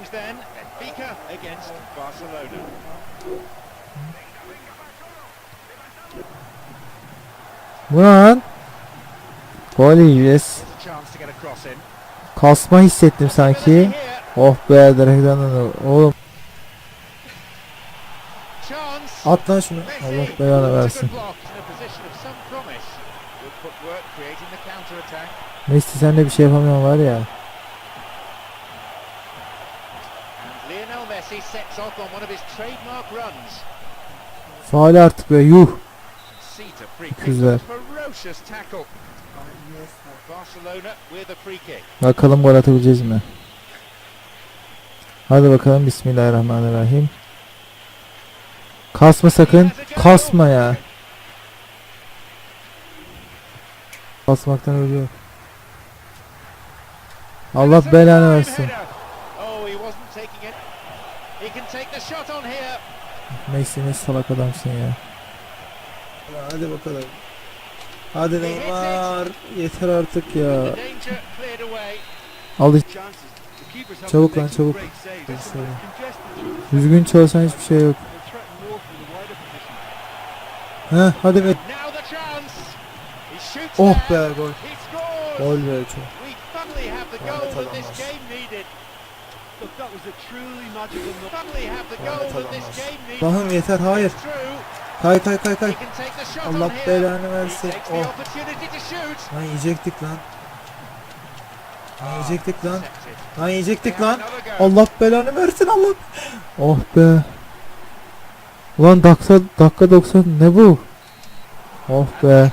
games then. Benfica against Barcelona. Bu ne lan? Gol yiyeceğiz. Kasma hissettim sanki. Oh be direkten oğlum. At lan şunu. Allah belanı versin. Messi sen de bir şey yapamıyorsun var ya. Lionel Messi sets off on one of his trademark runs. Faal artık be yuh. Güzel. Bakalım gol atabileceğiz mi? Hadi bakalım Bismillahirrahmanirrahim. Kasma sakın. Kasma ya. Kasmaktan ölüyor. Allah belanı versin. Messi ne salak adamsın ya. Hadi bakalım. Hadi Neymar. Yeter artık ya. Al Çabuk lan, çabuk. Düzgün çalışan hiçbir şey yok. Heh hadi be. Oh be gol. Gol be çok. Lanet adamlar. Game needed. Look, that was a truly magical night. Finally have the Lanet goal that this adamlar. game needed. Lahım yeter hayır. Kay kay kay kay. Allah belanı versin. Oh. Lan yiyecektik lan. Lan yiyecektik lan. Lan yiyecektik lan. Allah belanı versin Allah. Oh be. Ulan dakika, dakika 90 ne bu? Oh be.